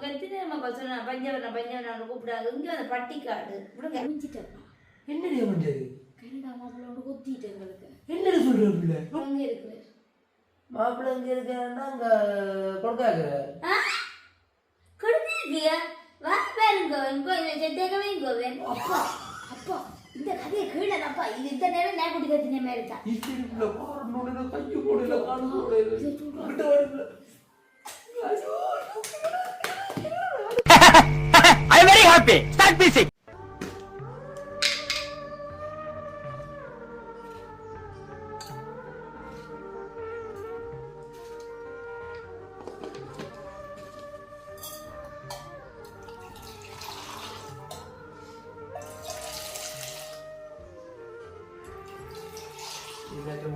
உனக்கு எத்தனை நம்ம சொன்ன பஞ்சவரணம் பஞ்சவரணம் கூப்பிடாங்க இங்கே அந்த பட்டிக்காடு விடுங்க மிஞ்சிட்டப்பா என்னடி பண்றது கனடா மாப்பிள்ளோட கொத்திட்டு எங்களுக்கு. என்னடி சொல்ற பிள்ளை? அங்கே இருக்குது மாப்பிள்ளை இங்க இருக்காருன்னா அங்க கொடுக்காக்குற. கொடுங்க வா பாருங்க இங்கோ செத்தேக்கவே இங்கோ அப்பா அப்பா இந்த கதையை கீழே அப்பா இது இந்த நேரம் நான் குடி கத்தின மாதிரி தான். இத்தனை பிள்ளை பாருன்னு கையை போடல காலு போடல. கிட்ட வரல ஐயோ I am very happy. Start music. இல்லாட்ட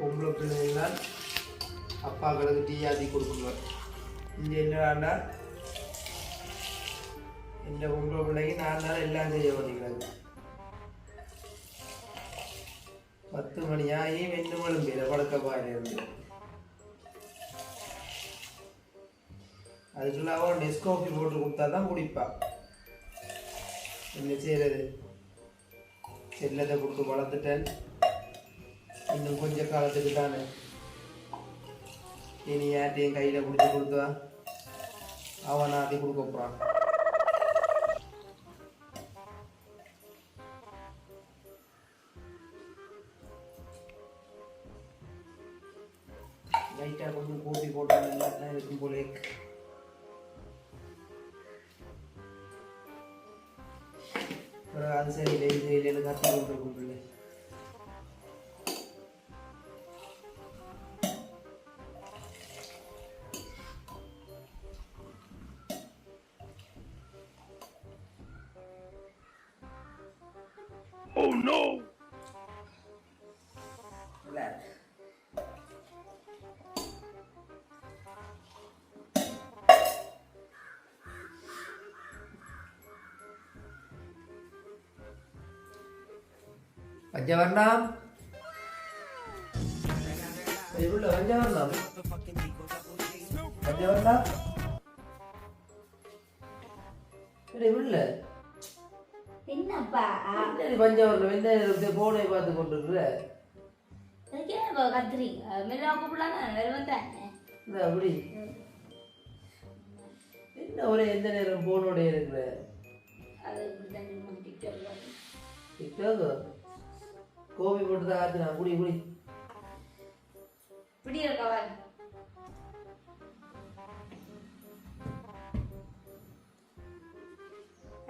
பொம்பளை அப்பாக்களுக்கு டீ ஆதி கொடுக்குங்க இங்கே என்னடாண்டா இந்த பொம்பளை பிள்ளைக்கு நான் தான் எல்லாம் செய்ய வேண்டியது பத்து மணி ஆகி வெண்டு மழும்பியில படுக்க பாயிலிருந்து அதுக்குள்ள அவன் டெஸ்கோப்பி போட்டு கொடுத்தா தான் குடிப்பா என்ன செய்யறது செல்லத்தை கொடுத்து வளர்த்துட்டேன். இன்னும் கொஞ்ச காலத்துக்கு தானே. இனி யார்ட்டையும் கையில் பிடிச்சி கொடுத்தா அவன் ஆட்டி கொடுக்க போகிறான் கூடாது பஞ்சவர்ணம் இவ்வளோ பஞ்சவர்ணம் பஞ்சவர்ணம் இவ்வளோ என்னப்பா? பஞ்சவர்ணம் என்ன போனை பார்த்து கொண்டிருக்கிற கத்துறீங்க மெல்ல கூப்பிடலாம் வெறும் தானே இந்த அப்படி என்ன ஒரே எந்த நேரம் போனோட இருக்கிற டிக்டாக் கோபி போட்டு தான் ஆச்சு நான் குடி குடி இப்படி இருக்கவா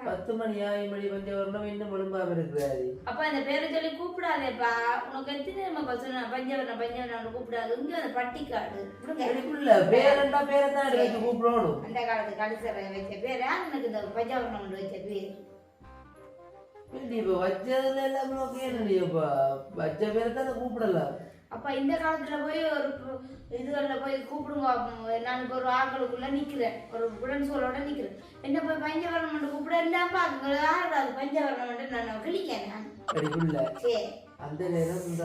பத்து மணி ஆயிரம் மணி பஞ்சவர்ணம் இன்னும் ஒழுங்காம இருக்கிறாரு. அப்பா இந்த பேரை சொல்லி கூப்பிடாதேப்பா. உனக்கு எத்தனை நம்ம சொன்ன பஞ்சவரணம் பஞ்சவரணம் கூப்பிடாது. இங்கே அந்த பட்டிக்காடு. எனக்குள்ள பேரண்டா பேரத்தான் எடுத்து கூப்பிடணும். அந்த காலத்து கலிசரை வச்ச பேர்? எனக்கு இந்த பஞ்சவரணம் வச்ச பேர். இப்ப வச்சதுல எல்லாம் என்னடி இப்ப வச்ச பேரை தானே கூப்பிடலாம். அப்பா இந்த காலத்துல போய் ஒரு இதுகளில் போய் கூப்பிடுங்க நான் இப்போ ஒரு ஆக்களுக்குள்ள நிக்கிறேன். ஒரு ஃப்ரெண்ட்ஸுகளோட நிக்கிறேன். என்ன போய் பஞ்சவரணம் கூப்பிட? பாக்குங்க யார் அது பஞ்சவரணம் நான் கிளிக்கேன் நான். எனக்குள்ள சரி. அந்த நேரம் இந்த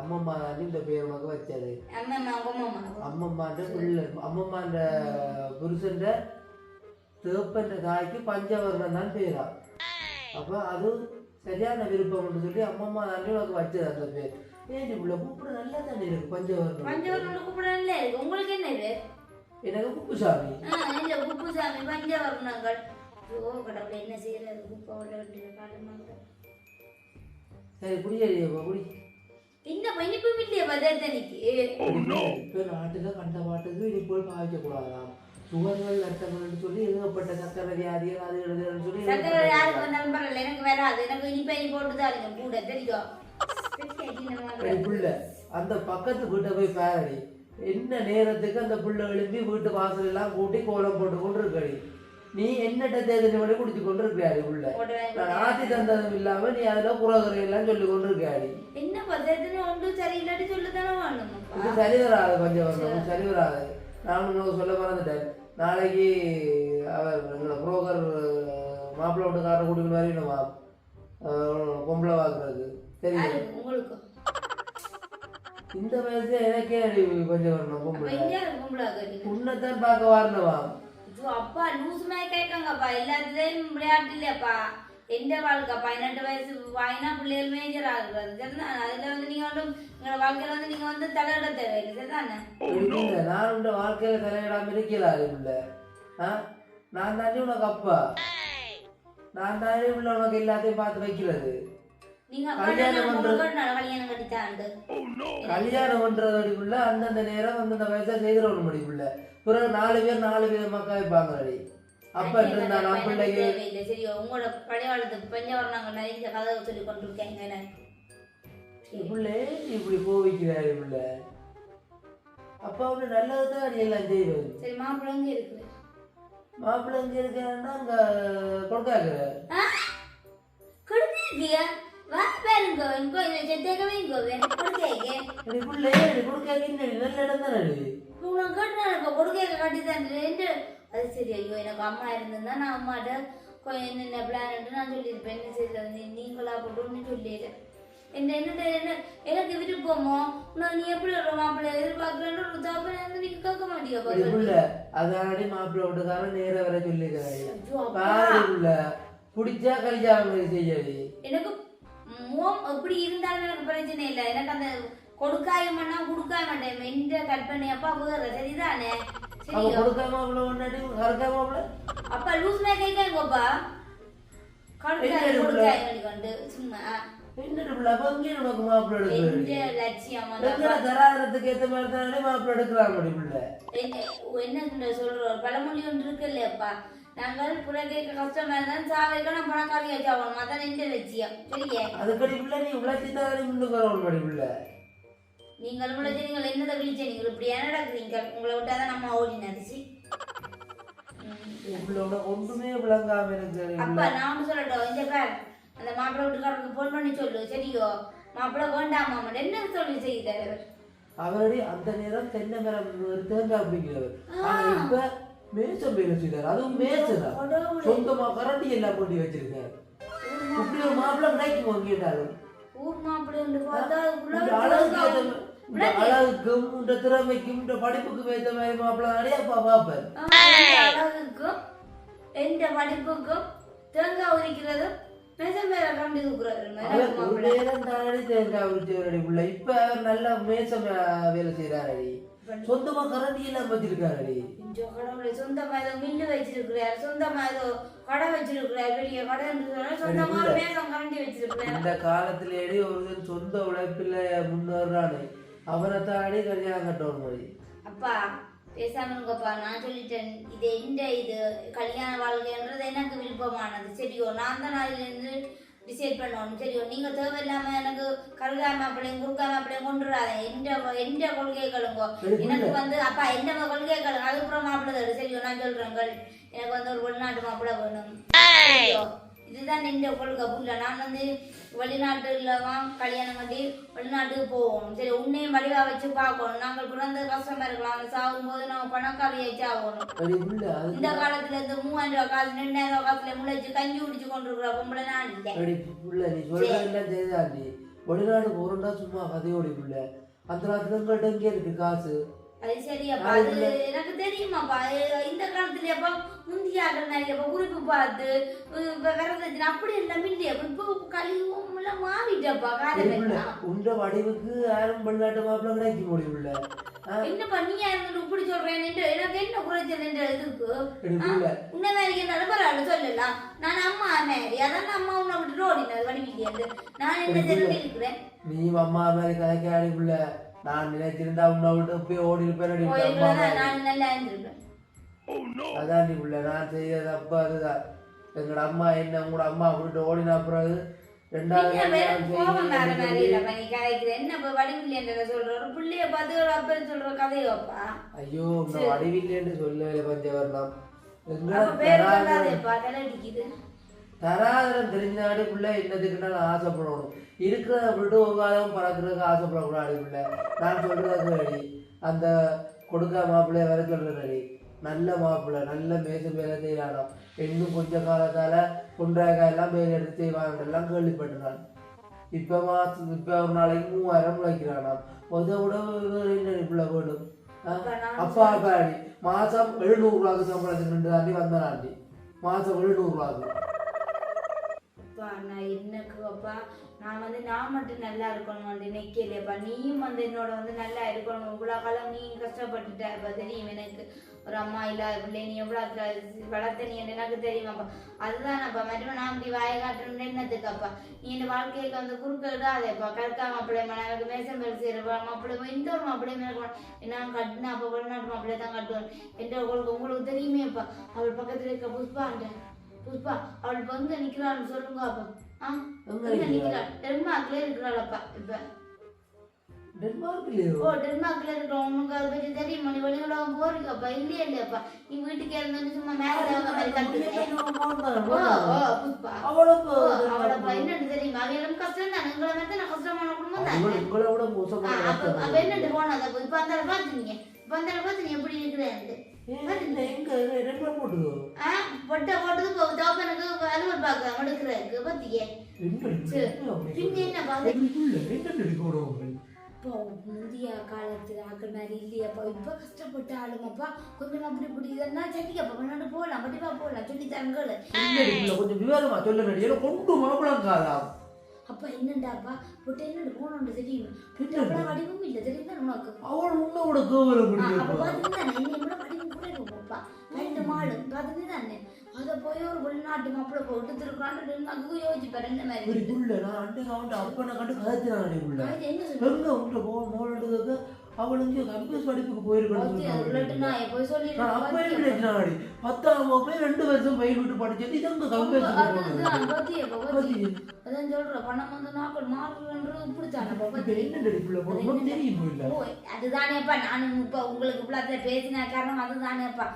அம்மம்மா இந்த பேர் மக வச்சது. அம்மா அம்மா அம்மா அம்மம்மான்ற பிள்ளை அம்மம்மான்ற புருஷன்ற தேப்பன்ற தாய்க்கு பஞ்சவர்ணம் தான் பேரா. அப்ப அது சரியான விருப்பம்னு சொல்லி அம்மம்மா தான் உனக்கு வச்சது அந்த பேர். ஏன் உள்ள கூப்பிட நல்லா தானே இருக்கு பஞ்சவர்ணம்? பஞ்சவரணம் கூப்பிடல உங்களுக்கு என்ன இது? எனக்கு குப்புசாமி ஆ, இல்ல குப்புசாமி பஞ்சவர்ணங்கள். ஓ கடவுளை என்ன செய்யறது குப்பை உள்ள வேண்டிய காலமாக சரி குடியேறியப்பா குடி. இந்த இனிப்பு இல்லையா பதத்தனிக்கு இப்ப நாட்டுல கண்ட பாட்டுக்கு இனி போல் பாவிக்க கூடாதாம் சொல்லி எழுதப்பட்ட சக்கரை வியாதிகள் அது எழுதுன்னு சொல்லி சக்கரை யாருக்கு வந்தாலும் பரவாயில்ல எனக்கு வராது. எனக்கு இனிப்பை இனி போட்டு தான் கூட தெரியும் புள்ள அந்த பக்கத்து வீட்டை போய் பாரடி. என்ன நேரத்துக்கு அந்த புள்ள எழுப்பி வீட்டு வாசல் எல்லாம் கூட்டி கோலம் போட்டு கொண்டு இருக்கடி நீ என்னட்ட தேர்தல் பண்ணி குடிச்சு கொண்டு இருக்காடி உள்ள நான் ஆத்தி தந்ததும் இல்லாம நீ அதுல குறகுறை எல்லாம் சொல்லி கொண்டு இருக்காடி என்ன பதத்தனி ஒன்றும் சரியில்லாட்டி சொல்லத்தானே வேணும் இது சரி வராது பஞ்சவர்ணம் சரி வராது நான் உனக்கு சொல்ல மறந்துட்டேன். நாளைக்கு அவர் எங்களோட புரோக்கர் மாப்பிள்ளை வீட்டுக்காரர் கூட்டிட்டு வரணுமா பொம்பளை வாக்குறது உங்களுக்கு இந்த வயசுல எனக்கே இந்தியா கும்பலாக உன்னைத்தான் பார்க்க வரணுமா அப்பா லூஸ் மாதிரி கேட்காங்கப்பா. எல்லாத்துலயும் விளையாட்டு இல்லையாப்பா. எந்த வாழ்க்கை பதினெட்டு வயசு வாங்கினா பிள்ளைகள் மேஜர் ஆகுறது சரிதானே? அதுல வந்து நீங்க வந்து உங்களோட வாழ்க்கையில வந்து நீங்க வந்து தலையிட தேவையில்லை. சரிதானே? இல்ல, நான் உண்ட வாழ்க்கையில தலையிடாம இருக்கலாது உள்ள ஆ? நான் தானே உனக்கு அப்பா. நான் தானே உள்ள உனக்கு எல்லாத்தையும் பார்த்து வைக்கிறது. கல்யாணம் கல்யாணம் பண்றது- கட்டினாலும் கல்யாணம் கட்டித்தாண்டு கல்யாணம் பண்றது அடிக்குள்ள அந்தந்த நேரம் அந்தந்த வயசா செய்திடணும் முடியுள்ள பிறகு நாலு பேர் நாலு விதமாக்கா வைப்பாங்க அடி. அப்ப இருந்தா நான் பிள்ளைக்கு தேவையில்லை. சரி உங்களோட பழைய காலத்து பஞ்சவரணங்கள் நிறைய கதை சொல்லி கொண்டிருக்கேங்க. பிள்ளை இப்படி கோவிக்கிறாரு பிள்ள. அப்பா அவனு நல்லதுதான் அடி எல்லாம் செய்வது சரி மாப்பிள்ளை எங்க இருக்குது? மாப்பிள்ளை எங்க இருக்காருன்னா அங்க கொடுக்காக்குறாரு கொடுத்திருக்கியா வா பாருங்க இங்கோ இதை செத்தேக்கவே இங்கோ வேணும் கொடுக்கேக்கு அடி பிள்ளை அடி கொடுக்காக்கு இன்னடி நல்ல இடம் தானே அடி உனக்கு கட்டினா இப்போ கொடுக்கேக்க கட்டி தந்துட்டு அது சரி ஐயோ எனக்கு அம்மா இருந்திருந்தா நான் அம்மாட்ட கொஞ்சம் என்னென்ன பிளான் நான் சொல்லியிருப்பேன் என்ன சரி நீ நீங்களா போட்டுன்னு சொல்லிடுறேன் என்ன என்ன என்ன எனக்கு விருப்பமோ நான் நீ எப்படி ஒரு மாப்பிள்ளை எதிர்பார்க்குறேன்னு ஒரு தப்பு வந்து நீங்க கேட்க மாட்டியா அடி புள்ள அதானடி மாப்பிள்ளை வீட்டுக்காரன் நேர வர சொல்லிக்கிறாரு ஐயோ, அப்பா. பாரு புள்ள பிடிச்சா கல்யாணம் செய்யடி எனக்கு மோம் எப்படி இருந்தாலும் எனக்கு பிரச்சனை இல்லை. எனக்கு அந்த கொடுக்காய மண்ணா கொடுக்காய மாட்டேன். எந்த கற்பனை. அப்பா வேற சரிதானே? அவ சரியா? கொடுக்க மாப்பிள்ளை ஒன்னாடி கறக்க மாப்பிள்ளை அப்பா லூஸ் மே கை கைங்கப்பா கொடுக்காய? கொடுக்காய சும்மா. மாதிரி எடுக்கிறாங்க அடி புள்ள? என்ன சொல்ற? பழமொழி ஒன்று இருக்குல்லப்பா நாங்கள் புற கேட்க கஷ்டமா இருந்தாலும் சாவைக்கு நான் பணக்காரியாச்சு ஆகணும் அதான் எந்த லட்சியம் சரியா அதுக்கடி புள்ள நீ உழைச்சி தான் முன்னுக்கு வரணும் அடி புள்ள நீங்கள் உங்களை நீங்கள் என்னதை விழிச்ச நீங்கள் இப்படி என்ன நடக்குறீங்க உங்களை விட்டாதான் நம்ம ஓடினது புள்ள உனக்கு ஒன்றுமே விளங்காம எனக்கு அப்பா நான் சொல்லட்டும் இந்த பேர் அந்த மாப்பிள்ளை வீட்டுக்காரருக்கு ஃபோன் பண்ணி சொல்லு சரியோ மாப்பிள்ளை வேண்டாமா மட்டும் என்ன சொல்லி செய்தார் அவர் அவரடி அந்த நேரம் தென்னை மரம் தேங்காய் பிடிக்கிறவர் ஆனா இப்ப மேசம் பேர் வச்சிருக்காரு. அதுவும் கடவுளே. சொந்தமா கரண்டி எல்லாம் கொண்டு வச்சிருக்காரு. இப்படி ஒரு மாப்பிள்ளை. கிடைக்குமா கேட்டாலும் அழகுக்கும் இந்த திறமைக்கும் இந்த படிப்புக்கும் ஏத்த மாதிரி மாப்பிள்ளை அடையாப்பா பாப்பேன் அழகுக்கும் எந்த படிப்புக்கும் தேங்காய் உரிக்கிறதும் தேங்காய் உரிச்சவரடி புள்ள. இப்ப நல்ல மேசம் வேலை செய்யறாரடி சொந்தமா கரண்டி எல்லாம் கடவுளை சொந்தமா ஏதோ மில்லு வச்சிருக்கிறார் சொந்தமா ஏதோ கடை வச்சிருக்கிறார் பெரிய கடை சொந்தமா மேசம் கரண்டி வச்சிருக்கிறார். இந்த காலத்திலேயே ஒருவன் சொந்த உழைப்பில் முன்னேறானே அவனை தாண்டி கல்யாணம் கட்டணும் மொழி அப்பா பேசாம இருங்கப்பா நான் சொல்லிட்டேன் இது எந்த இது கல்யாண வாழ்க்கைன்றது எனக்கு விருப்பமானது. சரியோ நான் தான் அதுல இருந்து டிசைட் பண்ணணும் சரியோ நீங்க தேவையில்லாம எனக்கு கருகாம மாப்பிள்ளையும் குறுக்காம மாப்பிள்ளையும் கொண்டுறாத எந்த எந்த கொள்கைகளுங்கோ? எனக்கு வந்து அப்பா எந்த கொள்கைகள்? அதுக்கப்புறம் மாப்பிள்ளை சரியோ நான் சொல்றேங்கள் எனக்கு வந்து ஒரு வெளிநாட்டு மாப்பிள்ளை வேணும். சரியோ இதுதான் எந்த கொள்கை? புள்ள நான் வந்து வெளிநாட்டுல வாங்க கல்யாணம் கட்டி வெளிநாட்டுக்கு போகணும் சரி உன்னையும் வடிவா வச்சு பார்க்கணும். நாங்கள் பிறந்த கஷ்டமா இருக்கலாம். அந்த சாகும் போது நம்ம பணக்காரியாச்சு ஆகணும். அப்படி உள்ள அது இந்த காலத்துல இருந்து மூவாயிரம் ரூபாய் காசு ரெண்டாயிரம் ரூபாய் காசுல முளைச்சு கஞ்சி குடிச்சு கொண்டு இருக்கிற பொம்பளை நான் இல்லை. வெளிநாடு போறோம்னா சும்மா கதையோடி உள்ள அந்த எங்கே இருக்கு காசு? அது சரியாப்பா அது எனக்கு தெரியுமாப்பா இந்த காலத்துல அப்ப முந்தைய ஆட்கள் நிறைய குறிப்பு பார்த்து விரதத்தின் அப்படி எல்லாம் இல்லையா. இப்போ கழிவும் எல்லாம் மாறிட்டப்பா எல்லாம் உண்ட வடிவுக்கு யாரும் வெளிநாட்டு மாப்பிள்ளை கிடைக்க முடியும் உள்ள என்னப்பா நீயா இருந்துட்டு இப்படி சொல்றேன் எனக்கு என்ன குறைச்சல் என்ற இதுக்கு உன்னை என்ன பரவாயில்ல சொல்லலாம் நான் அம்மா மேரி அதான் அம்மா உன்னை விட்டுட்டு ஓடினது வடிவில்லையாது நான் என்ன தெரிஞ்சு இருக்கிறேன்? நீ அம்மா மாதிரி கதைக்க ஆடி உள்ள நான் நினைச்சிருந்தா உன்னை விட்டு போய் ஓடி இருப்பேன் இருந்திருப்பேன். அதான் நீ உள்ள நான் செய்யறது அப்ப அதுதான். எங்களோட அம்மா என்ன உங்களோட அம்மா விட்டு ஓடின பிறகு ரெண்டாவது ஐயோ வடிவில்லைன்னு சொல்லல பஞ்சவர்ணம். எங்கட பேர் தராதரம் தெரிஞ்சாடி பிள்ளை என்னதுக்குன்னு நான் என்னதுக்குன்னாலும் ஆசைப்படணும். இருக்கிறத விட்டு ஒரு காலம் பறக்கிறதுக்கு ஆசைப்படக்கூடாது பிள்ளை. நான் சொல்கிறதுக்கு அடி. அந்த கொடுக்க மாப்பிள்ளைய வர சொல்றது நல்ல மாப்பிள்ளை நல்ல மேசு மேலே செய்யலாம் இன்னும் கொஞ்ச காலத்தால குன்றாக எல்லாம் மேல எடுத்து செய்வாங்க எல்லாம் இப்போ மாதம் இப்ப மாசம் இப்ப ஒரு நாளைக்கு மூவாயிரம் உழைக்கிறானாம் முத உடவு பிள்ளை வேணும் அப்பா அப்பா மாதம் மாசம் எழுநூறு ரூபாய்க்கு சம்பளத்துக்கு ரெண்டு தாண்டி வந்தனாண்டி. மாசம் எழுநூறு ரூபாய்க்கு. அப்பா நான் என்னக்கு அப்பா? நான் வந்து நான் மட்டும் நல்லா இருக்கணும் வந்து நிக்கலையப்பா நீயும் வந்து என்னோட வந்து நல்லா இருக்கணும். இவ்வளோ காலம் நீ கஷ்டப்பட்டுட்ட அப்போ. தெரியும் எனக்கு. ஒரு அம்மா இல்லாத பிள்ளை. நீ எவ்வளோ வளர்த்த நீ எனக்கு தெரியுமாப்பா அதுதான் அப்பா. மட்டும் நான் இப்படி வாய காட்டுறேன். என்னத்துக்கப்பா நீ இந்த வாழ்க்கைக்கு வந்து குறுக்க விடாதேப்பா கற்கா மாப்பிள்ளை எனக்கு மேசம் பேர் செய்கிற மாப்பிள்ளை இந்த ஒரு மாப்பிள்ளை மேலே என்ன கட்டினா அப்போ வெளிநாட்டு மாப்பிள்ளை தான் கட்டுவேன் என்ற உங்களுக்கு உங்களுக்கு தெரியுமேப்பா அவள் பக்கத்தில் இருக்க புஷ்பாண்ட புஷ்பா அவள் இப்ப எங்க நிக்கிறான்னு சொல்லுங்க அப்பா. ஆ? நிக்கிறாள். டென்மார்க்ல இருக்கிறாளப்பா இப்ப. டென்மார்க்லயோ? ஓ டென்மார்க்ல இருக்கிற உனக்கு அதை பத்தி தெரியுமா. நீ வெளி உலகம் போறீங்கப்பா இல்லையா இல்லையாப்பா நீ வீட்டுக்கு இருந்து சும்மா மேல அவளுக்கு என்னன்னு தெரியுமா? அவளும் கஷ்டம் தான் எங்களை மாதிரி தான் கஷ்டமான குடும்பம் தான்? அப்ப அப்ப என்னட்டு போனது அப்ப? இப்ப அந்த பாத்துனீங்க இப்ப அந்த பார்த்து நீ எப்படி இருக்கிறேன் பொட்டை போட்டது இப்போ தோப்பனுக்கு அலுவல் பார்க்க எடுக்கிறதுக்கு பத்தியே. பின்ன என்ன பாது? இப்போ முந்தைய காலத்துல ஆக்கள் மாதிரி இல்லையாப்பா இப்போ கஷ்டப்பட்ட ஆளுங்கப்பா கொஞ்சம் அப்படி இப்படி இதெல்லாம் சட்டிக்கப்பா முன்னாடி போகலாம் கண்டிப்பா போகலாம் சொல்லி தரங்கள கொஞ்சம் விவரமா சொல்ல வேண்டிய கொண்டு மாப்பிளம் காதா அப்பா என்னண்டாப்பா பொட்டை என்னண்டு போனோண்டு தெரியும் அவ்வளோ வடிவம் இல்லை தெரியுமா உனக்கு? அவள் உன்னோட கோவலம் ஆ, அப்ப முடியும் பாத்தீங்கன்னா என்னை விட வடிவம் கூட இருக்கும்ப்பா ரெண்டு மாடு பாத்தீங்கன்னா அதை போய் ஒரு வெளிநாட்டு மாப்பிள்ளை போட்டு திருக்குறான்னு அதுக்கும் யோசிப்பாரு என்ன மாதிரி புள்ள நான் அன்னைக்கு அவன்கிட்ட அப்பனை கண்டு கதைச்சினானே புள்ள. அது என்ன சொல்லுங்க எங்க உன்கிட்ட போ மோளடுக்கு அவள் இங்கே கம்ப்யூட்டர் படிப்புக்கு போயிருக்கணும் அப்ப எப்படி பத்தாம் வகுப்பே ரெண்டு வருஷம் பயிர் விட்டு படிச்சது இது அங்க கம்ப்யூட்டர் வந்து தெரியும் இல்ல? ஓ அதுதானேப்பா நானும் இப்ப உங்களுக்கு இவ்வளோ பேசின காரணம் அதுதானேப்பா.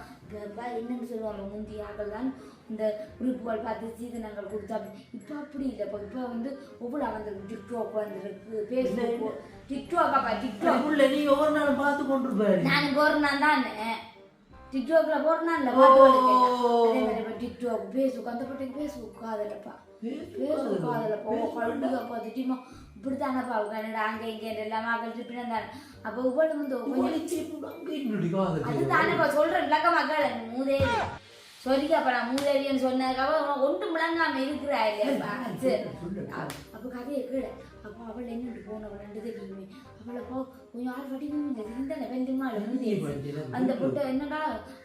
என்னன்னு சொல்லுவாங்க முந்தைய ஆக்கள் தான் இந்த உறுப்புகள் பார்த்து சீதனங்கள் கொடுத்தாங்க இப்போ அப்படி இல்லைப்பா இப்போ வந்து ஒவ்வொரு வந்து டிக்டாக் வந்துருக்கு ஃபேஸ்புக் டிக்டாக்காப்பா டிக்டாக் புள்ள நீ ஒவ்வொரு நாளும் பார்த்து கொண்டிருப்பாரு. நான் போறேன் தானே டிக்டாக்ல போறேன் இல்ல பாட்டு அதே மாதிரி இப்ப டிக்டாக் ஃபேஸ்புக் அந்த பட்டம் ஃபேஸ்புக் காதலப்பா ஃபேஸ்புக் காதலப்பா ஓ கழுதுகப்பா திட்டிமா இப்படித்தானப்பா கனடா அங்க இங்க எல்லாம் திருப்பி தானே அப்போ ஒவ்வொரு வந்து அதுதானப்பா சொல்றேன் இலக்க மக்கள் மூதேவி சொல்லிக்கப்பா நான் மூதேவின்னு சொன்னதுக்காக ஒன்றும் விளங்காம இருக்கிறா இல்லையாப்பா அப்போ கதையை கேளு. அப்போ அவள் என்னட்டு போனவள் ரெண்டு தெரியுமே அவளை போ கொஞ்சம் ஆள் வடிவம் இருந்தானே பெண்டுமா அந்த பொட்டை என்னடா?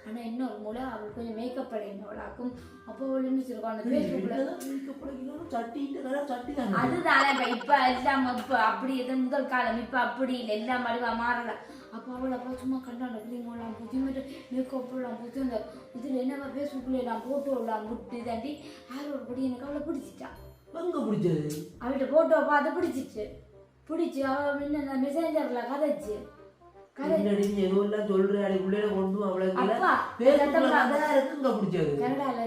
ஆனா என்ன ஒரு மூளை? அவள் கொஞ்சம் மேக்கப் பண்ணினவளாக்கும் அப்போ அவள் என்ன சொல்லுவாள் அந்த ஃபேஸ்புக்கில் அதுதானே இப்ப இப்ப எல்லாம் இப்ப அப்படி இது முதல் காலம் இப்ப அப்படி இல்லை. எல்லாம் வடிவா மாறல. அப்போ அவளை அப்பா சும்மா கண்டாண்ட கிரீமெல்லாம் புத்தி மட்டும் மேக்கப் எல்லாம் புத்தி அந்த இதுல என்ன ஃபேஸ்புக்கில் எல்லாம் போட்டோ எல்லாம் விட்டு தாண்டி ஒரு படி எனக்கு அவளை பிடிச்சிட்டா. எங்க பிடிச்சது? அவள்கிட்ட போட்டோ பார்த்து பிடிச்சிச்சு. பிடிச்சி அவ என்ன மெசேஞ்சர்ல கதைச்சு. கனடால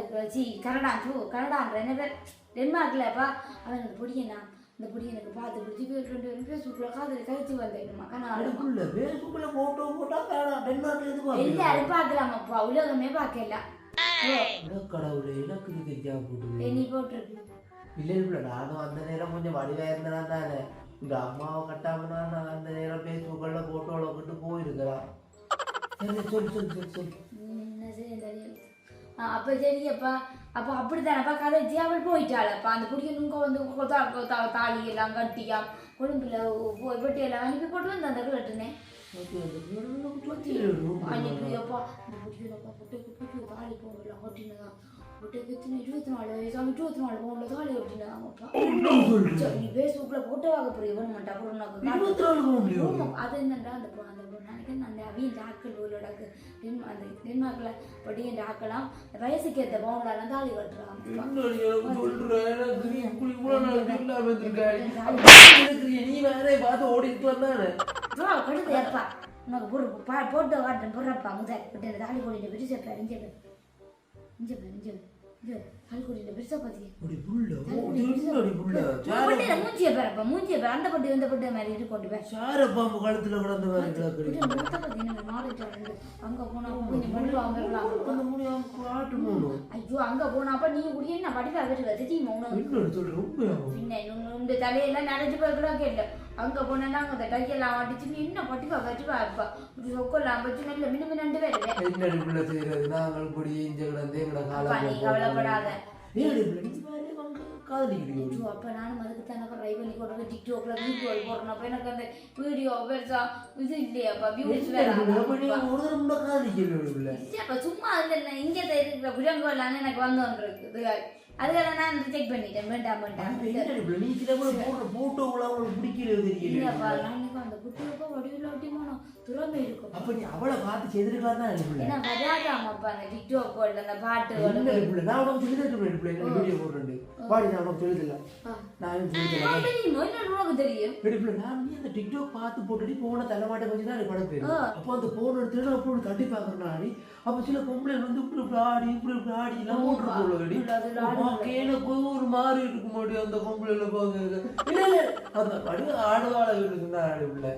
கனடா கனடான்ற என்ன பேர்? டென்மார்க்லப்பா அவன் பிடிக்கனா இந்த பொடி எனக்கு பார்த்து பிடிச்சி பேர் ரெண்டு பேரும் ஃபேஸ்புக்கில் காதல் கழிச்சு வந்தேன்மா கனடா அதுக்குள்ள பேஸ்புக்ல போட்டோ போட்டா வேணாம் டென்மார்க்ல எது பாக்குறீங்க எல்லாரும் பார்க்கலாமாப்பா உலகமே பார்க்கல. கடவுளே எனக்கு இது தெரியாம போட்டு நீ போட்டிருக்கு. இல்ல இல்ல நானும் அந்த நேரம் கொஞ்சம் வடிவா இருந்தனா தானே இந்த அம்மாவை கட்டாமனா நான் அந்த நேரம் பேஸ்புக்ல போட்டோல விட்டு போயிருக்கலாம் சரி சொல்லு சொல்லு சொல்லு சொல்லு என்ன ஆ, அப்ப சரியப்பா அப்ப அப்படித்தானப்பா கதைச்சி அவள் போயிட்டாளப்பா அந்த குடியனுங்க வந்து கொத்தா- கொத்தா- தாலி எல்லாம் கட்டியா கொழும்புல போய் வெட்டியெல்லாம் அனுப்பி போட்டு வந்து அந்த கிளட்டுனே ஓகே, அந்த குடியனப்பா புட்டைக்கு புட்டு தாலி போகலாம் கட்டினதா? புட்டைக்கு எத்தனை இருபத்தி நாலு நாலு பவுன்ல தாலி நீ போட்டோ வாங்க மாட்டா அப்புறம்? ஆமா, அது என்னடா அந்த பொ- அந்த அவியன் உள்ளோட டென்மா அந்த டென்மார்க்ல படிய ஆக்கலாம் வயசுக்கு ஏற்ற பவுன்லாம் தாலி? எனக்கு நீ வேற பார்த்து ஓடிட்டு வந்தானே கடுது ஏப்பா உனக்கு பொறு போட்டோ காட்டுறேன் பொறுப்பா முதல். தாலி கொடியில் பெருசா பாரு இங்கே பாரு இங்கே பாரு இங்கே பாரு இங்கே தாலி கொடியில் பெருசா பார்த்தியா அப்படி புள்ள ஓ, என்னடி புள்ள சார பட்டியில மூஞ்சிய பாருப்பா மூஞ்சிய பாரு. அந்த பட்டி இந்த பட்டி மாதிரி இது கொண்டு போய் சார பாம்பு கழுத்துல கிடந்த ஐயோ அங்க போனாப்ப நீ குடியே நான் படிப்பா உங்க- உங்க தலையெல்லாம் நனைஞ்சு போய் கூட கேட்கல அங்க போனா அங்க அந்த டையெல்லாம் அடிச்சு என்ன பட்டிவா இப்ப இப்படி சொக்கெல்லாம் வச்சு நல்ல ரெண்டு பேருவே என்னடி பிள்ளை செய்யறது நாங்கள் இப்படி இஞ்ச கிடந்து அப்பா, நீ கவலைப்படாத. காதலிக்கிறீங்க அப்ப நானும் அதுக்கு தானே ட்ரை பண்ணி கொடுக்க டிக்டாக்ல வீடியோ போடுறேன் அப்ப எனக்கு அந்த வீடியோ பெருசா இது இல்லையாப்பா வியூஸ் வேற இல்லப்பா சும்மா அதுல என்ன இங்க இருக்கிற புஜங்கோலான்னு எனக்கு வந்து ஒன்று இருக்குது அதுக்காக நான் ரிஜெக்ட் பண்ணிட்டேன். வேண்டாம் வேண்டாம் என்னடி பிள்ளை நீ சில கூட போடுற போட்டோவில் அவங்களுக்கு பிடிக்கிறது இல்லப்பா தெரியல நான் இன்னைக்கு அந்த குட்டியோக்கோ வடிவில் திறமை இருக்கும் அப்ப நீ அவளை பார்த்து செய்திருக்கலாம் தான் அடி பிள்ளை ஏன்னா வராதாமப்பா அந்த டிக்டாக் போடல அந்த பாட்டு என்ன அடி பிள்ளை நான் உனக்கு சொல்லி தரேன் பிள்ளை எனக்கு வீடியோ போடுறேன் பாடி நான் உனக்கு சொல்லி தரல நான் சொல்லி தரேன் தெரியுமோ என்ன உனக்கு தெரியும் வெடிப்புல நான் நீ அந்த டிக்டாக் பார்த்து போட்டுட்டு போன தலைமாட்டை தான் படம் ஆ. அப்போ அந்த போன் நான் அப்போ தட்டி பார்க்கறேன் ஆடி அப்போ சில பொம்பளை வந்து இப்படி ஆடி இப்படி ஆடி எல்லாம் ஓட்டு போடுவாடி அதுல ஆடுவாங்க. எனக்கு ஒரு மாதிரி அந்த இல்ல இல்ல அந்த ஆடுவாள வீட்டுக்கு தான் ஆடி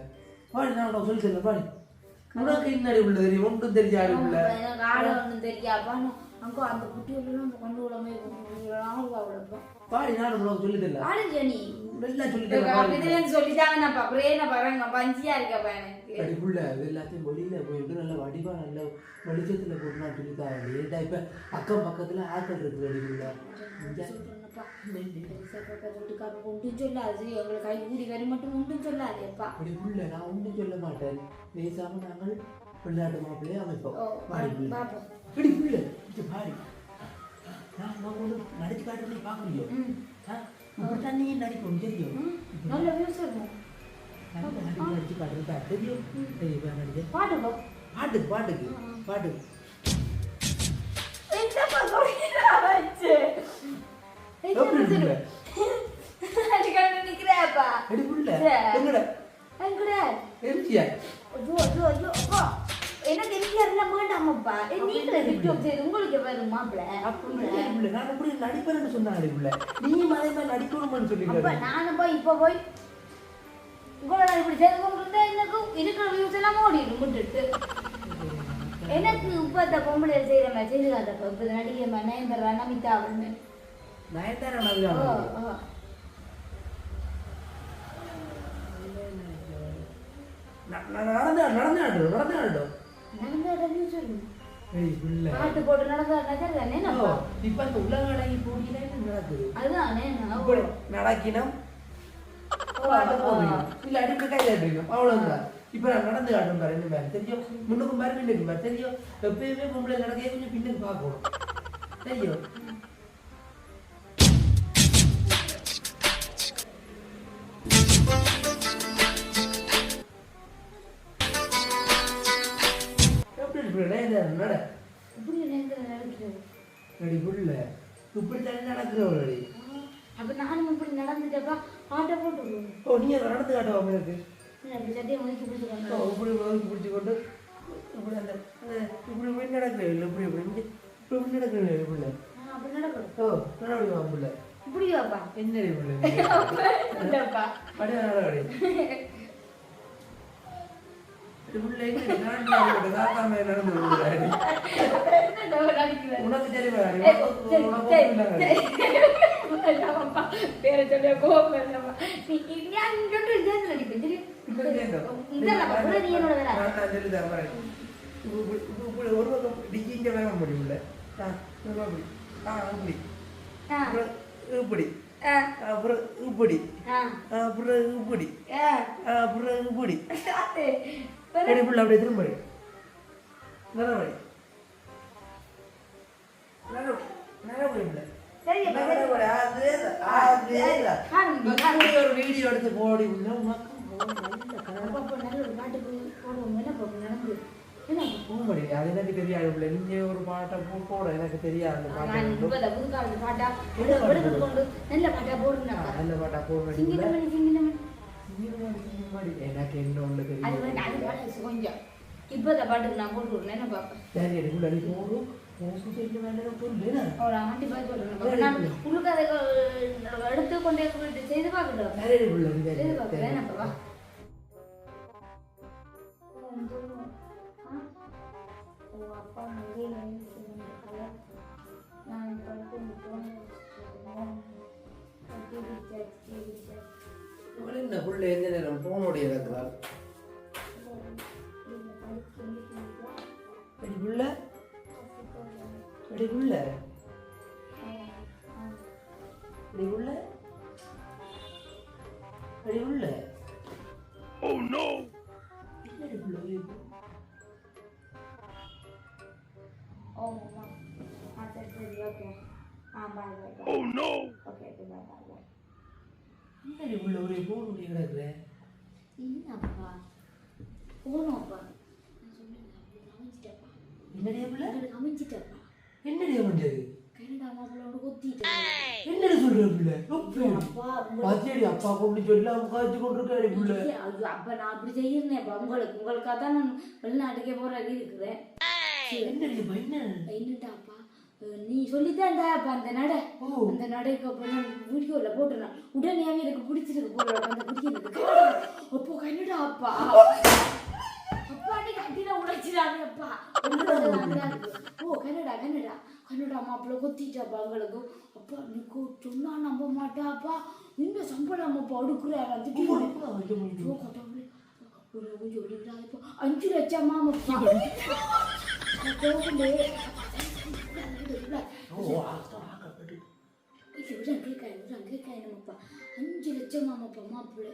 பாடி நான் சொல்லி தரேன் பாடி. உனக்கு என்ன அடி உள்ள தெரியும் ஒன்றும் ஆடி உள்ள. ஆட ஒன்றும் தெரியாப்பா அங்க அந்த குட்டியோக்கெல்லாம் அந்த கொண்டு விடாம பாடி நான் உனக்கு சொல்லி தரல நீ. நல்லா சொல்லி தரேன் இதுல சொல்லிட்டாங்க. நான் பாக்குறேன் என்ன பாருங்க பஞ்சியா இருக்கப்பா எனக்கு. அடி புள்ள அது எல்லாத்தையும் வெளியில போயிட்டு நல்ல வடிவா நல்ல வெளிச்சத்துல போட்டு நான் சொல்லி தான் இப்ப அக்கம் பக்கத்துல ஆட்கள் இருக்கு அடி வீட்டுக்காரங்க ஒன்றும் சொல்லாது. எங்களை கை கூடி வரி மட்டும் ஒன்றும் சொல்லாதேப்பா அப்படி புள்ள நான் ஒன்றும் சொல்ல மாட்டேன். பேசாம நாங்கள் விளையாட்டு மாப்பிள்ளையே அமைப்போம். இப்படி புள்ள இது நான் நடிச்சு காட்டுறது பார்க்க முடியும். ம். இப்படித்தான் நீ நடிக்கணும் தெரியும்? ம், நல்ல வியூஸ் இருக்கும். நல்ல நடிச்சு நடிச்சு காட்டுறது தான் தெரியும்? தெரியும் நடிச்சு பாட்டு போ. பாட்டுக்கு. பாட்டுக்கு என்னப்பா வச்சு. எனக்கு எம்ஜிஆர் எல்லாம் வேண்டாமப்பா. நீங்களே டிக்டாக் செய்து உங்களுக்கு வரும் மாப்பிள்ள நான் அப்படி நடிப்பேன்னு சொன்னாங்க புள்ள நீ அதே மாதிரி நடிக்கணும்னு நானும் போய் இப்ப போய் உங்களை நான் இப்படி செய்து கொண்டு எனக்கும் இருக்கிற வியூஸ் எல்லாம் ஓடிடும் விட்டுட்டு எனக்கு இப்ப இந்த பொம்பளை செய்யற மாதிரி செய்து காட்டப்ப இப்ப நடிகை நயன்தரா நமிதா அப்படின்னு நயன்தாரா ஓ, நடிகா ஓ. ந- ந- நடந்து நடந்து ஆடு நடந்து ஆடு பாட்டு போட்டு நடந்தா தானே ஓ, இப்ப அந்த போட்டியில என்ன நடக்குது அதுதானே நடக்கினம் இல்ல அடிக்க கை தட்டுறீங்க அவ்வளவுதான் இப்ப நான் நடந்து காட்டும் பாரு என்ன மாதிரி தெரியும் முன்னுக்கும் பாரு பின்னுக்கும் பாரு தெரியும் எப்பயுமே பொம்பளை நடக்க கொஞ்சம் பின்னுக்கு பார்க்கணும் தெரியும் நட நட இப்படி நடக்கிறது நடி புள்ள இப்படி தண்ணி நடக்கிறவளடி அப்ப நானும் இப்படி நடந்துட்டப்பா ஆட்டை போட்டு. ஓ நீ நடந்து காட்டுவா இப்படி சட்டையை முடிச்சு பிடிச்சிக்கோங்க ஓ, இப்படி வகுத்து பிடிச்சி கொண்டு இப்படி அந்த அந்த இப்படி இப்படி நடக்கிறேன் இல்லை இப்படி இப்படி இப்படி இப்படி இப்படி நடக்கிறேன் இப்படி அப்படி நடக்கணும் ஓ நடவடிவா புள்ள. இப்படியாப்பா? என்ன புள்ள? ஒரு பக்கம் டிக்கிங்க வேக முடியல ஆ இப்ப அப்படி ஆ அப்படி ஆ, அப்புறம் இப்படி ஆ, அப்புறம் இப்படி ஆ, அப்புறம் இப்படி ஆ. அப்புறம் இப்படி சரி புள்ள அப்படியே திரும்ப இப்படி ஒரு வீடியோ எடுத்து போடி உள்ள உனக்கு எனக்கு தெரியாது நீங்க ஒரு பாட்டை போ போட. எனக்கு தெரியாது நல்ல பாட்டா. நல்ல போமடி சிங்கிளமணி. எனக்கு என்ன ஒண்ணு அது தெரியும் வந்து அது பாட்டு கொஞ்சம் இப்போ இந்த பாட்டுக்கு நான் போட்டு விடுறேன் என்ன பாப்பா சரி உங்களுக்கு அதை அஹ், எடுத்து கொண்டே போயிட்டு செய்து பார்க்கட்டும் அப்பா என்ன புள்ள எந்த நேரம் போனுடைய இருக்கிறார் அடி புள்ள அடி புள்ள போனுடைய கிடக்குற என்னப்பா போனோம்ப்பா என்னடியா புள்ள அமைஞ்சிட்டப்பா என்னடியா பண்றது கனடா மாப்பிள்ளோட கொத்திட்டேன். என்னடி சொல்ற புள்ள பாத்தியடி அப்பா கொண்டு சொல்லாம காய்ச்சி கொண்டு இருக்காடி புள்ள ஐயோ, அப்ப நான் அப்படி செய்யறேன்ப்பா. உங்களுக்கு உங்களுக்காக தான் நான் வெளிநாட்டுக்கே போறது இருக்கிறேன் என்னடி பையன நீ சொல்லித்தான்டா அப்ப அந்த நடை. அந்த நடைக்கு அப்ப நான் வீடியோல போட்டுறேன் உடனே எனக்கு பிடிச்சிருக்கு போல அந்த பிடிக்கிறது அப்போ கன்னடா அப்பா. அப்பா நீங்க அடியில உழைச்சிடாங்க அப்பா. ஓ கன்னடா கன்னடா கன்னடா மாப்பிள்ள கொத்திட்டாப்பா எங்களுக்கு அப்பா நீக்கு சொன்னா நம்ப மாட்டாப்பா இந்த சம்பளம் அப்பா அடுக்குறாரு. ஒரு கொஞ்சம் அஞ்சு லட்சம். மாமப்பா கேட்காய் விட கேட்காய் நம்மப்பா அஞ்சு லட்சம் மாமப்பா மாப்பிள்ளை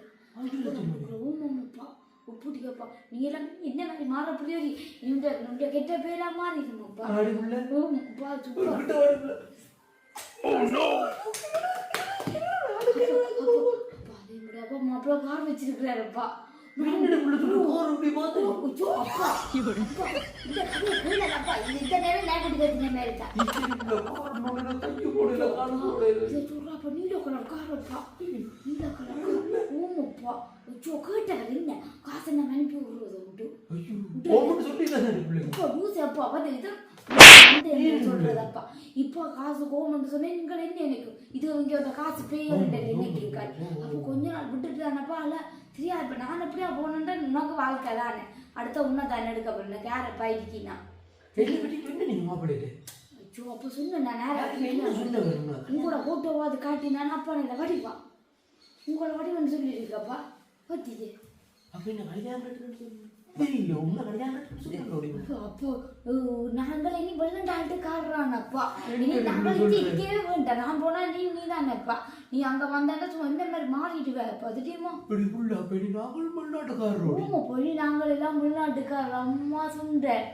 ஓமாமப்பா ஒப்புட்டிக்கப்பா நீ எல்லாம் என்ன மாதிரி மாற புரியாது இந்த இந்த கெட்ட பேரெல்லாம் மாறிடுமாப்பா. ஆடி புள்ள ஓமாப்பா சூப்பர் Oh no! மாப்பிள்ளை கார் வச்சிருக்கிறாருப்பா. சொல்றதப்பா? இப்போ காசு கோமன்னு சொன்னேன் நீங்கள் என்ன நினைக்கும்? இது இங்கே காசு பேர் நினைக்கிறீங்க அப்போ கொஞ்ச நாள் விட்டுட்டு தானப்பா இல்ல சரியா? இப்போ நான் எப்படியா போனேன்டா உனக்கு வாழ்க்கை தானே. அடுத்த உன்னை தானே எடுக்க போறேன். நீங்க மாப்பிள்ளைட்டு ஐயோ அப்போ சொன்னேன் நான் நேரம் உங்களோட போட்டோவாது காட்டினா அப்பா இல்லை வடிவா உங்களோட வடிவன்னு சொல்லியிருக்கப்பா பத்தியே. அப்ப என்ன கல்யாணம் அப்போ நாங்கள் இனி இனி நாங்கள் இங்கே இருக்கவே வேண்டாம் நான் போனா நீ நீ தானேப்பா நீ அங்க வந்தாண்டா சும்மா இந்த மாதிரி மாறிடுவே அப்பா தெரியுமா இப்படி புள்ள அப்படி நாங்கள் எல்லாம் வெளிநாட்டுக்கார அம்மா சுண்டேன்